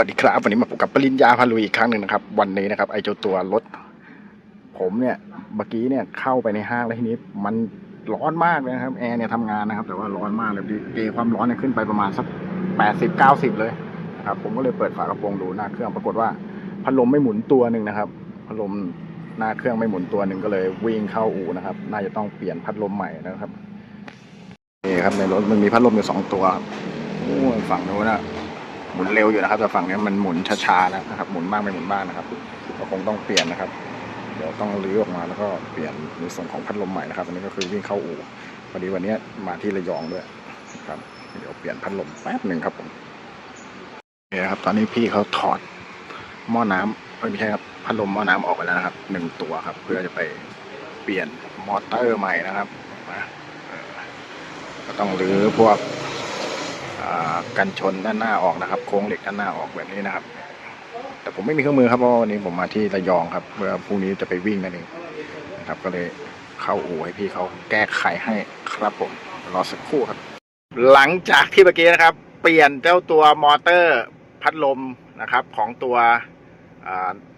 สวัสดีครับวันนี้มาพบกับปริญญาพาลุยอีกครั้งหนึ่งนะครับ วันนี้นะครับ ไอเจ้าตัวรถ ผมเนี่ยเมื่อกี้เนี่ยเข้าไปในห้างแล้วทีนี้ มันร้อนมากเลยนะครับแอร์เนี่ยทำงานนะครับ แต่ว่าร้อนมากเลยเกความร้อนเนี่ยขึ้นไปประมาณสักแปดสิบเก้าสิบเลยนะครับผมก็เลยเปิดฝากระโปรงดูหน้าเครื่องปรากฏว่าพัดลมไม่หมุนตัวหนึ่งนะครับพัดลมหน้าเครื่องไม่หมุนตัวหนึ่งก็เลย วิ่งเข้าอู่นะครับ น่าจะต้องเปลี่ยนพัดลมใหม่นะครับนี่ครับในรถมันมีพัดลมอยู่สองตัวโอ้ฝั่งโน้นนะ หมุนเร็วอยู่นะครับ แต่ฝั่งนี้มันหมุนช้าๆแล้วนะครับ หมุนมากไม่หมุนบ้างนะครับ ก็คงต้องเปลี่ยนนะครับ เดี๋ยวต้องรื้อออกมาแล้วก็เปลี่ยนในส่วนของพัดลมใหม่นะครับอันนี้ก็คือวิ่งเข้าอู่พอดีวันนี้มาที่ระยองด้วยครับ เดี๋ยวเปลี่ยนพัดลมแป๊บหนึ่งครับผมโอเคครับ ตอนนี้พี่เขาถอดหม้อน้ำเอ้ยไม่ใช่ครับพัดลมหม้อน้ำออกไปแล้วนะครับหนึ่งตัวครับ เพื่อจะไปเปลี่ยนมอเตอร์ใหม่นะครับก็ต้องรื้อพวก กันชนด้านหน้าออกนะครับ โครงเหล็กด้านหน้าออกแบบนี้นะครับ แต่ผมไม่มีเครื่องมือครับเพราะวันนี้ผมมาที่ระยองครับเมื่อพรุ่งนี้จะไปวิ่งนั่นเองนะครับ ก็เลยเข้าอู่ให้พี่เขาแก้ไขให้ครับผมรอสักครู่ครับ หลังจากที่เมื่อกี้นะครับ เปลี่ยนเจ้าตัวมอเตอร์พัดลมนะครับ ของตัวอ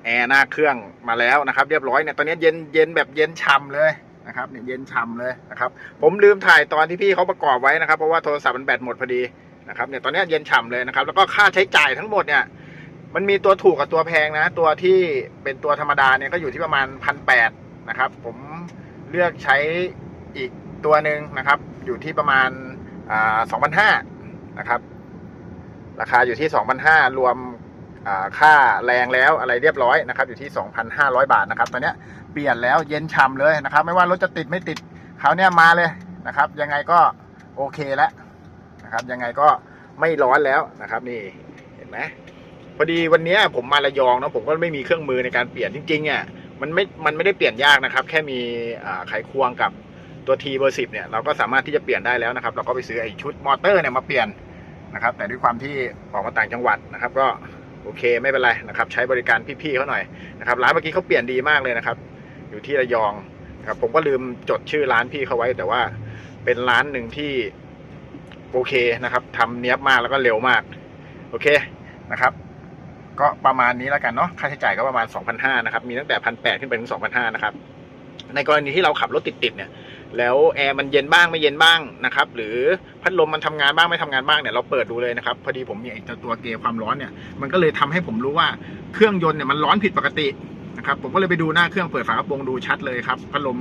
แอร์หน้าเครื่องมาแล้วนะครับ เรียบร้อยเนี่ยตอนนี้เย็นเย็นแบบเย็นฉ่ำเลยนะครับเนี่ยเย็นฉ่ำเลยนะครับ ผมลืมถ่ายตอนที่พี่เขาประกอบไว้นะครับ เพราะว่าโทรศัพท์มันแบตหมดพอดี นะครับเนี่ยตอนนี้เย็นฉ่ำเลยนะครับ แล้วก็ค่าใช้จ่ายทั้งหมดเนี่ย มันมีตัวถูกกับตัวแพงนะ ตัวที่เป็นตัวธรรมดาเนี่ยก็อยู่ที่ประมาณพันแปดนะครับ ผมเลือกใช้อีกตัวหนึ่งนะครับ อยู่ที่ประมาณสองพันห้านะครับ ราคาอยู่ที่สองพันห้ารวมค่าแรงแล้วอะไรเรียบร้อยนะครับ อยู่ที่สองพันห้าร้อยบาทนะครับ ตอนนี้เปลี่ยนแล้วเย็นฉ่ำเลยนะครับ ไม่ว่ารถจะติดไม่ติดเขาเนี่ยมาเลยนะครับ ยังไงก็โอเคแล้ว นะครับ ยังไงก็ไม่ร้อนแล้วนะครับ นี่เห็นไหมพอดีวันนี้ผมมาระยองเนาะผมก็ไม่มีเครื่องมือในการเปลี่ยนจริงๆอะมันไม่ มันไม่ได้เปลี่ยนยากนะครับ แค่มีไขควงกับตัวทีเบอร์สิบเนี่ยเราก็สามารถที่จะเปลี่ยนได้แล้วนะครับ เราก็ไปซื้อไอ้ชุดมอเตอร์เนี่ยมาเปลี่ยนนะครับ แต่ด้วยความที่ออกมาต่างจังหวัดนะครับ ก็โอเคไม่เป็นไรนะครับ ใช้บริการพี่ๆเขาหน่อยนะครับร้านเมื่อกี้เขาเปลี่ยนดีมากเลยนะครับ อยู่ที่ระยองนะครับผมก็ลืมจดชื่อร้านพี่เขาไว้ แต่ว่าเป็นร้านหนึ่งที่ โอเคนะครับทำเนี้ยบมากแล้วก็เร็วมาก โอเคนะครับ ก็ประมาณนี้แล้วกันเนาะค่าใช้จ่ายก็ประมาณ 2,500นะครับ มีตั้งแต่ 1,800 ขึ้นไปถึง 2,500 นะครับ ในกรณีที่เราขับรถติดๆเนี่ย แล้วแอร์มันเย็นบ้างไม่เย็นบ้างนะครับ หรือพัดลมมันทำงานบ้างไม่ทำงานบ้างเนี่ยเราเปิดดูเลยนะครับ พอดีผมมีไอ้ตัวเกจความร้อนเนี่ย มันก็เลยทำให้ผมรู้ว่าเครื่องยนต์เนี่ยมันร้อนผิดปกตินะครับ ผมก็เลยไปดูหน้าเครื่องเปิดฝากระโปรงดูชัดเลยครับ พัดลม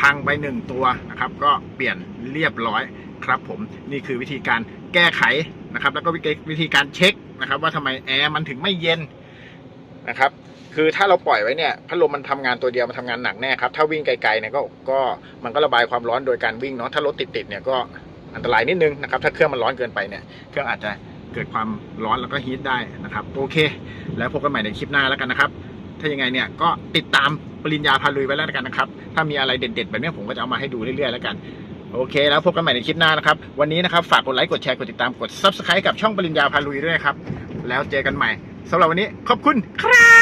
พังไปหนึ่งตัวนะครับ ก็เปลี่ยนเรียบร้อยครับผมนี่คือวิธีการแก้ไขนะครับ แล้วก็วิธีการเช็คนะครับ ว่าทำไมแอร์มันถึงไม่เย็นนะครับ คือถ้าเราปล่อยไว้เนี่ยพัดลมมันทำงานตัวเดียวมันทำงานหนักแน่ครับถ้าวิ่งไกลๆเนี่ยก็ก็มันก็ระบายความร้อนโดยการวิ่งเนาะถ้ารถติดๆเนี่ยก็อันตรายนิดนึงนะครับ ถ้าเครื่องมันร้อนเกินไปเนี่ยเครื่องอาจจะเกิดความร้อนแล้วก็ฮีทได้นะครับ โอเค แล้วพบกันใหม่ในคลิปหน้าแล้วกันนะครับ ถ้ายังไงเนี่ยก็ติดตาม ปริญญาพาลุยไว้แล้วกันนะครับ ถ้ามีอะไรเด็ดๆ แบบนี้ผมก็จะเอามาให้ดูเรื่อยๆแล้วกัน โอเค แล้วพบกันใหม่ในคลิปหน้านะครับ วันนี้นะครับฝากกดไลค์กดแชร์กดติดตามกด subscribe กับช่องปริญญาพาลุยด้วยครับ แล้วเจอกันใหม่สำหรับวันนี้ขอบคุณครับ